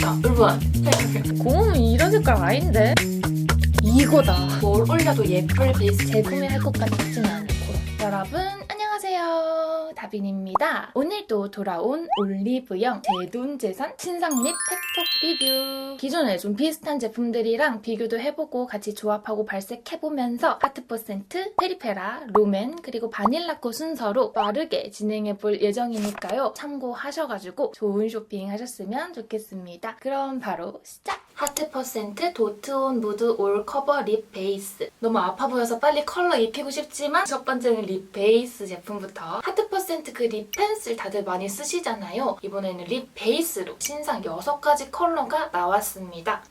좋다. 여러분. 고음은 이런 색깔 아닌데? 이거다. 뭘 올려도 예쁠 베이스 제품이 할것 같진 않고. 여러분, 안녕하세요. 다빈입니다. 오늘도 돌아온 올리브영 제돈제산 신상 립 팩폭 리뷰. 기존에 좀 비슷한 제품들이랑 비교도 해보고 같이 조합하고 발색해보면서 하트 퍼센트, 페리페라, 로맨, 그리고 바닐라코 순서로 빠르게 진행해볼 예정이니까요. 참고하셔가지고 좋은 쇼핑 하셨으면 좋겠습니다. 그럼 바로 시작! 하트 퍼센트 도트온 무드 올 커버 립 베이스. 너무 아파 보여서 빨리 컬러 입히고 싶지만 첫 번째는 립 베이스 제품부터 하트 퍼센트 그 립 펜슬 다들 많이 쓰시잖아요. 이번에는 립 베이스로 신상 6가지 컬러가 나왔습니다.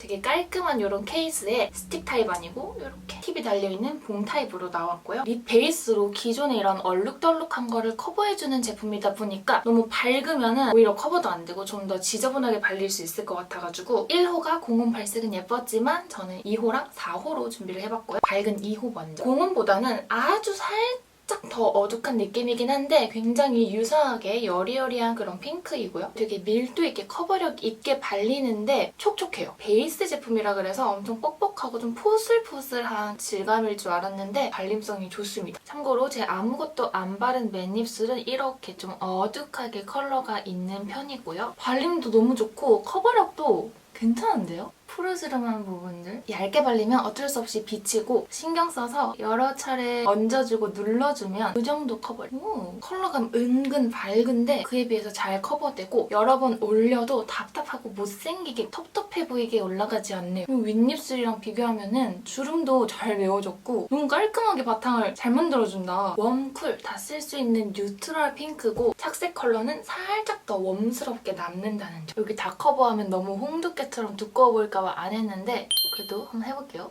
되게 깔끔한 이런 케이스에 스틱 타입 아니고 이렇게 팁이 달려있는 봉 타입으로 나왔고요. 립 베이스로 기존에 이런 얼룩덜룩한 거를 커버해주는 제품이다 보니까 너무 밝으면 오히려 커버도 안 되고 좀 더 지저분하게 발릴 수 있을 것 같아가지고 1호가 공홈 발색은 예뻤지만 저는 2호랑 4호로 준비를 해봤고요. 밝은 2호 먼저. 공홈보다는 아주 살짝 살짝 더 어둑한 느낌이긴 한데 굉장히 유사하게 여리여리한 그런 핑크이고요. 되게 밀도 있게 커버력 있게 발리는데 촉촉해요. 베이스 제품이라 그래서 엄청 뻑뻑하고 좀 포슬포슬한 질감일 줄 알았는데 발림성이 좋습니다. 참고로 제 아무것도 안 바른 맨입술은 이렇게 좀 어둑하게 컬러가 있는 편이고요. 발림도 너무 좋고 커버력도 괜찮은데요? 푸르스름한 부분들. 얇게 발리면 어쩔 수 없이 비치고 신경 써서 여러 차례 얹어주고 눌러주면 그 정도 커버력 오, 컬러감 은근 밝은데 그에 비해서 잘 커버되고 여러 번 올려도 답답하고 못생기게 텁텁해 보이게 올라가지 않네요. 윗입술이랑 비교하면 주름도 잘 메워졌고 너무 깔끔하게 바탕을 잘 만들어준다. 웜, 쿨 다 쓸 수 있는 뉴트럴 핑크고 착색 컬러는 살짝 더 웜스럽게 남는다는 점. 여기 다 커버하면 너무 홍두깨처럼 두꺼워 보일까 봐 안 했는데 그래도 한번 해볼게요.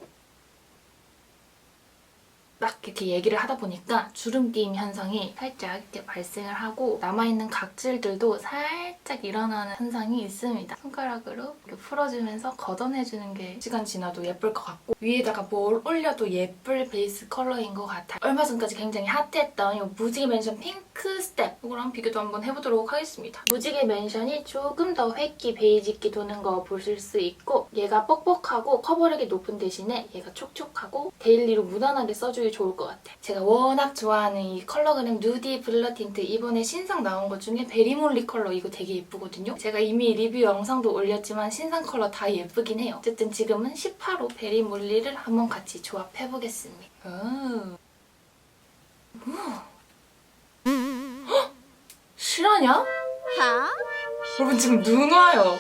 막 이렇게 얘기를 하다 보니까 주름 끼임 현상이 살짝 이렇게 발생을 하고 남아있는 각질들도 살짝 일어나는 현상이 있습니다. 손가락으로 풀어주면서 걷어내주는 게 시간 지나도 예쁠 것 같고 위에다가 뭘 올려도 예쁠 베이스 컬러인 것 같아요. 얼마 전까지 굉장히 핫했던 이 무지개 맨션 핑크 스텝 이거랑 비교도 한번 해보도록 하겠습니다. 무지개 맨션이 조금 더 획기 베이직기 도는 거 보실 수 있고 얘가 뻑뻑하고 커버력이 높은 대신에 얘가 촉촉하고 데일리로 무난하게 써주기 좋을 것 같아요. 제가 워낙 좋아하는 이 컬러 그램 누디 블러 틴트 이번에 신상 나온 것 중에 베리몰리 컬러 이거 되게 예쁘거든요. 제가 이미 리뷰 영상도 올렸지만 신상 컬러 다 예쁘긴 해요. 어쨌든 지금은 18호 베리몰리를 한번 같이 조합해보겠습니다. 오. 오. 헉! 실화냐? 여러분 지금 눈 와요.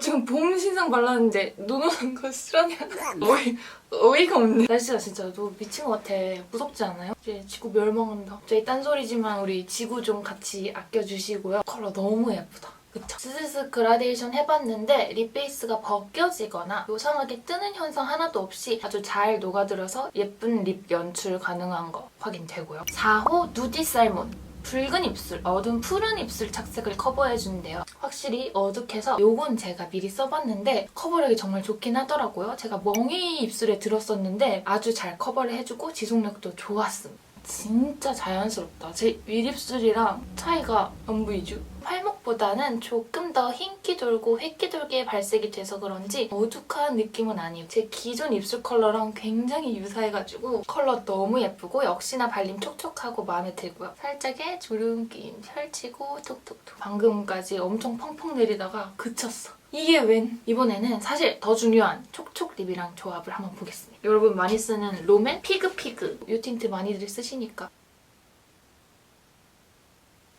지금 봄 신상 발랐는데 눈 오는 거 실화냐? 어이, 어이가 없네. 날씨가 진짜 너무 미친 것 같아. 무섭지 않아요? 이제 지구 멸망한다. 갑자기 딴소리지만 우리 지구 좀 같이 아껴주시고요. 컬러 너무 예쁘다. 그쵸? 스스스 그라데이션 해봤는데 립 베이스가 벗겨지거나 요상하게 뜨는 현상 하나도 없이 아주 잘 녹아들어서 예쁜 립 연출 가능한 거 확인되고요. 4호 누디 살몬. 붉은 입술, 어두운 푸른 입술 착색을 커버해준대요. 확실히 어둑해서 요건 제가 미리 써봤는데 커버력이 정말 좋긴 하더라고요. 제가 멍이 입술에 들었었는데 아주 잘 커버를 해주고 지속력도 좋았습니다. 진짜 자연스럽다. 제 윗입술이랑 차이가 안 보이죠? 팔목보다는 조금 더 흰기 돌고 획기 돌게 발색이 돼서 그런지 어둑한 느낌은 아니에요. 제 기존 입술 컬러랑 굉장히 유사해가지고 컬러 너무 예쁘고 역시나 발림 촉촉하고 마음에 들고요. 살짝의 주름 끼임 펼치고 톡톡톡 방금까지 엄청 펑펑 내리다가 그쳤어. 이게 웬? 이번에는 사실 더 중요한 촉촉 립이랑 조합을 한번 보겠습니다. 여러분 많이 쓰는 롬앤 피그 피그 이 틴트 많이들 쓰시니까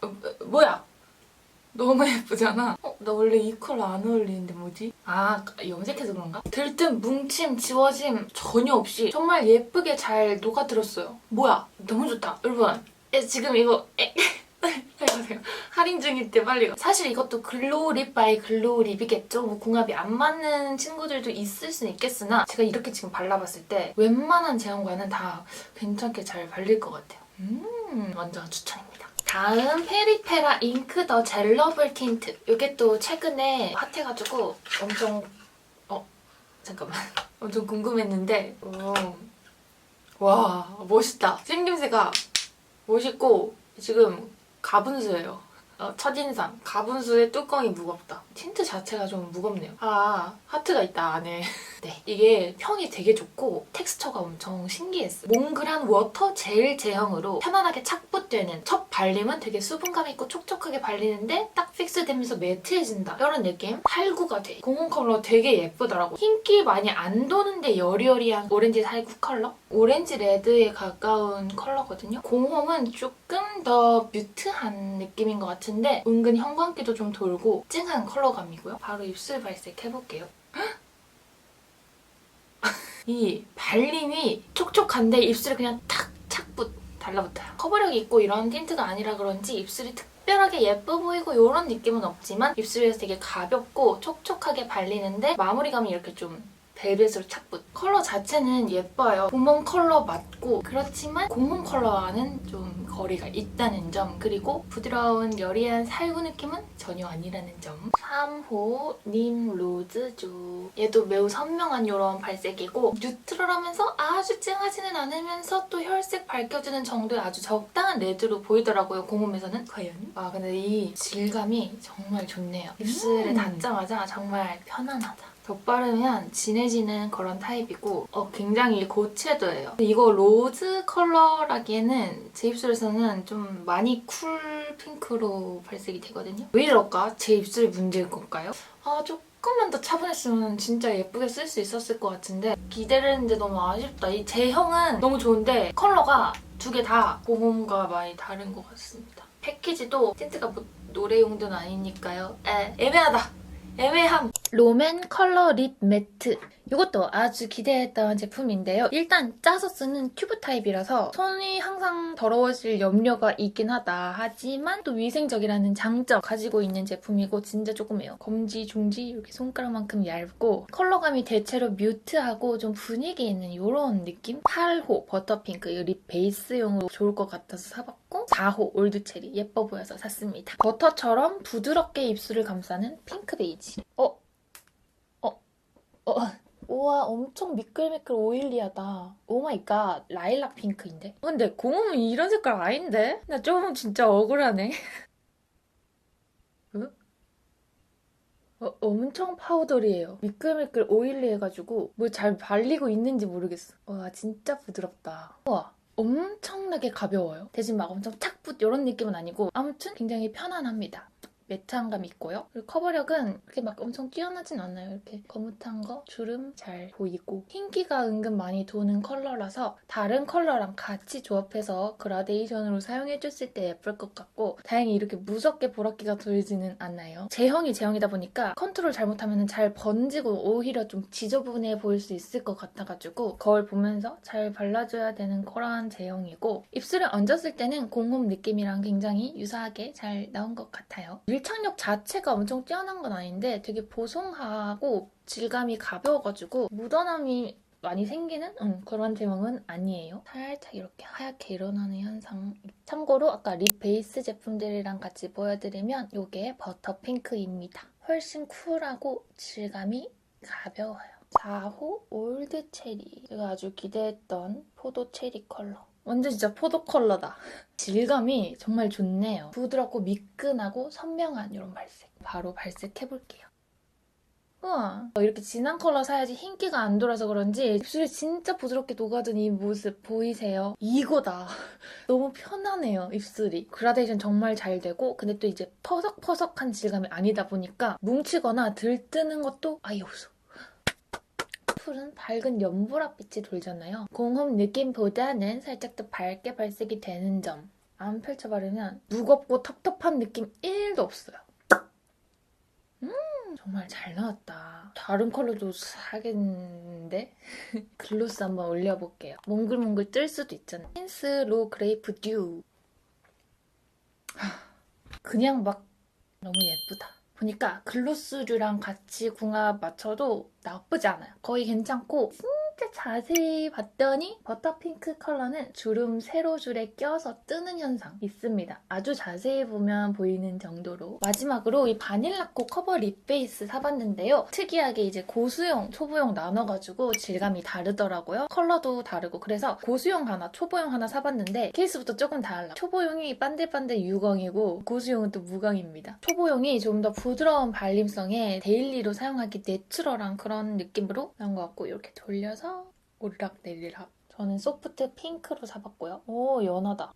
어, 어, 뭐야? 너무 예쁘잖아. 어, 나 원래 이 컬러 안 어울리는데 뭐지? 아, 염색해서 그런가? 들뜸, 뭉침, 지워짐 전혀 없이 정말 예쁘게 잘 녹아들었어요. 뭐야? 너무 좋다. 여러분, 에, 지금 이거 에, 해보세요. 할인 중일 때 빨리. 사실 이것도 글로우 립 바이 글로우 립이겠죠? 뭐 궁합이 안 맞는 친구들도 있을 수는 있겠으나 제가 이렇게 지금 발라봤을 때 웬만한 제형과는 다 괜찮게 잘 발릴 것 같아요. 음, 완전 추천입니다. 다음 페리페라 잉크 더 젤러블 틴트. 이게 또 최근에 핫해가지고 엄청 어 잠깐만 엄청 궁금했는데 오. 와 멋있다. 생김새가 멋있고 지금 가분수예요. 어, 첫인상 가분수의 뚜껑이 무겁다. 틴트 자체가 좀 무겁네요. 아 하트가 있다 안에. 네 이게 평이 되게 좋고 텍스처가 엄청 신기했어요. 몽글한 워터 젤 제형으로 편안하게 착붙되는 첫 발림은 되게 수분감 있고 촉촉하게 발리는데 딱 픽스되면서 매트해진다 이런 느낌. 팔구가 돼. 공원 컬러 되게 예쁘더라고. 흰기 많이 안 도는데 여리여리한 오렌지 살구 컬러? 오렌지 레드에 가까운 컬러거든요. 공홈은 조금 더 뮤트한 느낌인 것 같 은데 은근 형광기도 좀 돌고 찡한 컬러감이고요. 바로 입술 발색 해볼게요. 이 발림이 촉촉한데 입술에 그냥 탁 착붙 달라붙어요. 커버력이 있고 이런 틴트가 아니라 그런지 입술이 특별하게 예뻐 보이고 이런 느낌은 없지만 입술에서 되게 가볍고 촉촉하게 발리는데 마무리감이 이렇게 좀 벨벳으로 착 붙. 컬러 자체는 예뻐요. 봄봄 컬러 맞고 그렇지만 공홈 컬러와는 좀 거리가 있다는 점 그리고 부드러운 여리한 살구 느낌은 전혀 아니라는 점. 3호 님 로즈조. 얘도 매우 선명한 이런 발색이고 뉴트럴하면서 아주 찡하지는 않으면서 또 혈색 밝혀주는 정도의 아주 적당한 레드로 보이더라고요 공홈에서는 과연. 아 근데 이 질감이 정말 좋네요. 입술에 음. 닿자마자 정말 편안하다. 덧바르면 진해지는 그런 타입이고 어, 굉장히 고채도예요. 이거 로즈 컬러라기에는 제 입술에서는 좀 많이 쿨 핑크로 발색이 되거든요. 왜 이럴까? 제 입술이 문제일 걸까요? 아 조금만 더 차분했으면 진짜 예쁘게 쓸 수 있었을 것 같은데 기대를 했는데 너무 아쉽다. 이 제형은 너무 좋은데 컬러가 두 개 다 고몸과 많이 다른 것 같습니다. 패키지도 틴트가 뭐 노래용도는 아니니까요. 에, 애매하다. 애매함. 롬앤 컬러 립 매트. 이것도 아주 기대했던 제품인데요. 일단 짜서 쓰는 튜브 타입이라서 손이 항상 더러워질 염려가 있긴 하다. 하지만 또 위생적이라는 장점 가지고 있는 제품이고 진짜 조그매요. 검지, 중지 이렇게 손가락만큼 얇고 컬러감이 대체로 뮤트하고 좀 분위기 있는 이런 느낌? 8호 버터핑크 이립 베이스용으로 좋을 것 같아서 사봤고 4호 올드체리 예뻐 보여서 샀습니다. 버터처럼 부드럽게 입술을 감싸는 핑크 베이지. 어? 어? 어? 우와 엄청 미끌미끌 오일리하다. 오마이갓 라일락 핑크인데? 근데 공홈은 이런 색깔 아닌데? 나좀 진짜 억울하네. 응? 어, 엄청 파우더리해요. 미끌미끌 오일리해가지고 뭐잘 발리고 있는지 모르겠어. 와 진짜 부드럽다. 우와 엄청나게 가벼워요. 대신 막 엄청 착붙 이런 느낌은 아니고 아무튼 굉장히 편안합니다 매트함감 있고요. 그리고 커버력은 그렇게 막 엄청 뛰어나진 않아요. 이렇게 거뭇한 거 주름 잘 보이고 흰기가 은근 많이 도는 컬러라서 다른 컬러랑 같이 조합해서 그라데이션으로 사용해줬을 때 예쁠 것 같고 다행히 이렇게 무섭게 보라기가 돌지는 않아요. 제형이 제형이다 보니까 컨트롤 잘못하면 잘 번지고 오히려 좀 지저분해 보일 수 있을 것 같아가지고 거울 보면서 잘 발라줘야 되는 그런 제형이고 입술에 얹었을 때는 공홈 느낌이랑 굉장히 유사하게 잘 나온 것 같아요. 밀착력 자체가 엄청 뛰어난 건 아닌데 되게 보송하고 질감이 가벼워가지고 묻어남이 많이 생기는 음, 그런 제형은 아니에요. 살짝 이렇게 하얗게 일어나는 현상. 참고로 아까 립 베이스 제품들이랑 같이 보여드리면 이게 버터 핑크입니다. 훨씬 쿨하고 질감이 가벼워요. 4호 올드 체리. 제가 아주 기대했던 포도 체리 컬러. 완전 진짜 포도 컬러다. 질감이 정말 좋네요. 부드럽고 미끈하고 선명한 이런 발색. 바로 발색해볼게요. 우와 이렇게 진한 컬러 사야지 흰기가 안 돌아서 그런지 입술이 진짜 부드럽게 녹아든 이 모습 보이세요? 이거다. 너무 편하네요 입술이. 그라데이션 정말 잘 되고 근데 또 이제 퍼석퍼석한 질감이 아니다 보니까 뭉치거나 들뜨는 것도 아예 없어. 풀은 밝은 연보라빛이 돌잖아요. 공홈 느낌보다는 살짝 더 밝게 발색이 되는 점. 안 펼쳐 바르면 무겁고 텁텁한 느낌 1도 없어요. 음, 정말 잘 나왔다. 다른 컬러도 사겠는데? 글로스 한번 올려볼게요. 몽글몽글 뜰 수도 있잖아요. 힌스 로 그레이프 듀. 하, 그냥 막 너무 예쁘다. 보니까 글로스류랑 같이 궁합 맞춰도 나쁘지 않아요. 거의 괜찮고 진짜 자세히 봤더니 버터핑크 컬러는 주름 세로 줄에 껴서 뜨는 현상 있습니다. 아주 자세히 보면 보이는 정도로 마지막으로 이 바닐라코 커버 립 베이스 사봤는데요. 특이하게 이제 고수용, 초보용 나눠가지고 질감이 다르더라고요. 컬러도 다르고 그래서 고수용 하나, 초보용 하나 사봤는데 케이스부터 조금 달라. 초보용이 반들반들 유광이고 고수용은 또 무광입니다. 초보용이 좀 더 부드러운 발림성에 데일리로 사용하기 내추럴한 그런 느낌으로 나온 것 같고 이렇게 돌려서 오르락 내리락. 저는 소프트 핑크로 사봤고요. 오 연하다.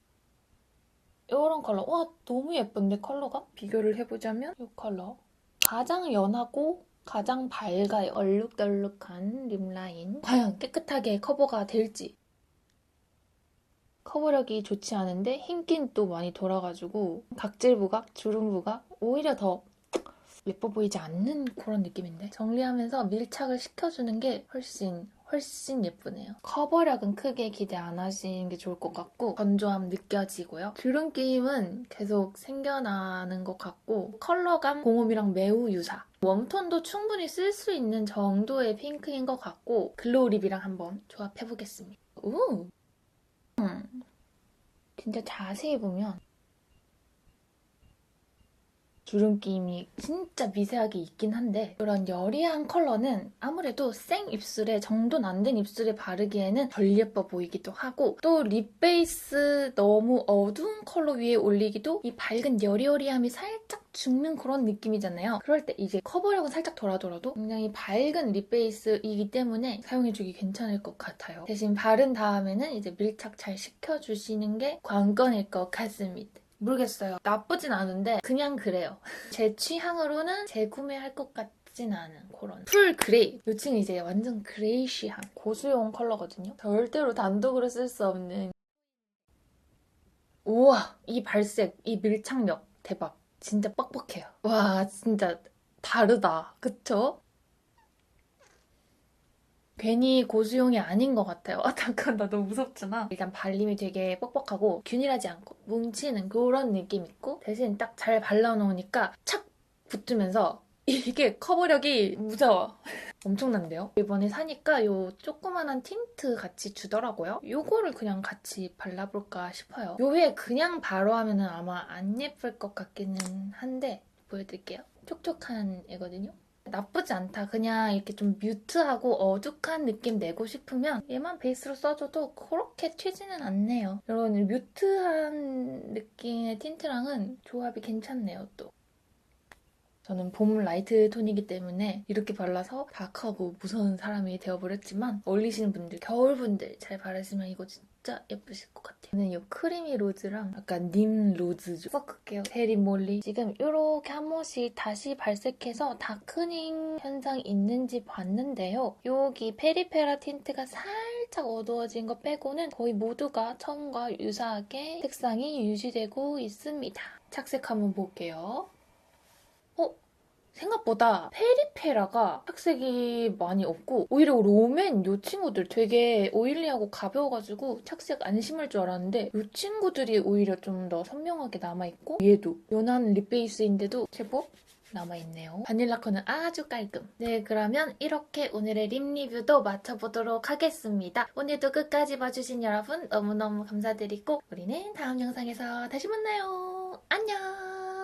이런 컬러. 와 너무 예쁜데 컬러가? 비교를 해보자면 이 컬러. 가장 연하고 가장 밝아요. 얼룩덜룩한 립 라인. 과연 깨끗하게 커버가 될지. 커버력이 좋지 않은데 흰긴 또 많이 돌아가지고 각질 부각, 주름 부각 오히려 더 예뻐 보이지 않는 그런 느낌인데 정리하면서 밀착을 시켜주는 게 훨씬 훨씬 예쁘네요. 커버력은 크게 기대 안 하시는 게 좋을 것 같고 건조함 느껴지고요. 주름 끼임은 계속 생겨나는 것 같고 컬러감 공홈이랑 매우 유사. 웜톤도 충분히 쓸 수 있는 정도의 핑크인 것 같고 글로우 립이랑 한번 조합해보겠습니다. 우! 음, 진짜 자세히 보면 주름 끼임이 진짜 미세하게 있긴 한데 이런 여리한 컬러는 아무래도 생 입술에 정돈 안 된 입술에 바르기에는 덜 예뻐 보이기도 하고 또 립 베이스 너무 어두운 컬러 위에 올리기도 이 밝은 여리여리함이 살짝 죽는 그런 느낌이잖아요. 그럴 때 이제 커버력은 살짝 덜하더라도 굉장히 밝은 립 베이스이기 때문에 사용해주기 괜찮을 것 같아요. 대신 바른 다음에는 이제 밀착 잘 시켜주시는 게 관건일 것 같습니다. 모르겠어요. 나쁘진 않은데 그냥 그래요. 제 취향으로는 재구매할 것 같진 않은 그런 풀 그레이. 이 층은 이제 완전 그레이시한 고수용 컬러거든요. 절대로 단독으로 쓸 수 없는 우와 이 발색, 이 밀착력 대박. 진짜 뻑뻑해요. 와 진짜 다르다. 그쵸? 괜히 고수용이 아닌 것 같아요. 아, 잠깐, 나 너무 무섭잖아. 일단 발림이 되게 뻑뻑하고 균일하지 않고 뭉치는 그런 느낌 있고 대신 딱 잘 발라놓으니까 착 붙으면서 이게 커버력이 무서워. 엄청난데요? 이번에 사니까 요 조그만한 틴트 같이 주더라고요. 요거를 그냥 같이 발라볼까 싶어요. 요 위에 그냥 바로 하면은 아마 안 예쁠 것 같기는 한데 보여드릴게요. 촉촉한 애거든요. 나쁘지 않다. 그냥 이렇게 좀 뮤트하고 어둑한 느낌 내고 싶으면 얘만 베이스로 써줘도 그렇게 튀지는 않네요. 이런 뮤트한 느낌의 틴트랑은 조합이 괜찮네요, 또. 저는 봄 라이트 톤이기 때문에 이렇게 발라서 다크하고 무서운 사람이 되어버렸지만 어울리시는 분들, 겨울 분들 잘 바르시면 이거 진짜 예쁘실 것 같아요. 저는 이 크리미 로즈랑 약간 님 로즈 좀 섞을게요. 페리 몰리. 지금 이렇게 한 번씩 다시 발색해서 다크닝 현상 있는지 봤는데요. 여기 페리페라 틴트가 살짝 어두워진 거 빼고는 거의 모두가 처음과 유사하게 색상이 유지되고 있습니다. 착색 한번 볼게요. 어? 생각보다 페리페라가 착색이 많이 없고 오히려 롬앤 요 친구들 되게 오일리하고 가벼워가지고 착색 안 심할 줄 알았는데 요 친구들이 오히려 좀 더 선명하게 남아있고 얘도 연한 립 베이스인데도 제법 남아있네요. 바닐라커는 아주 깔끔. 네, 그러면 이렇게 오늘의 립 리뷰도 마쳐보도록 하겠습니다. 오늘도 끝까지 봐주신 여러분 너무너무 감사드리고 우리는 다음 영상에서 다시 만나요. 안녕!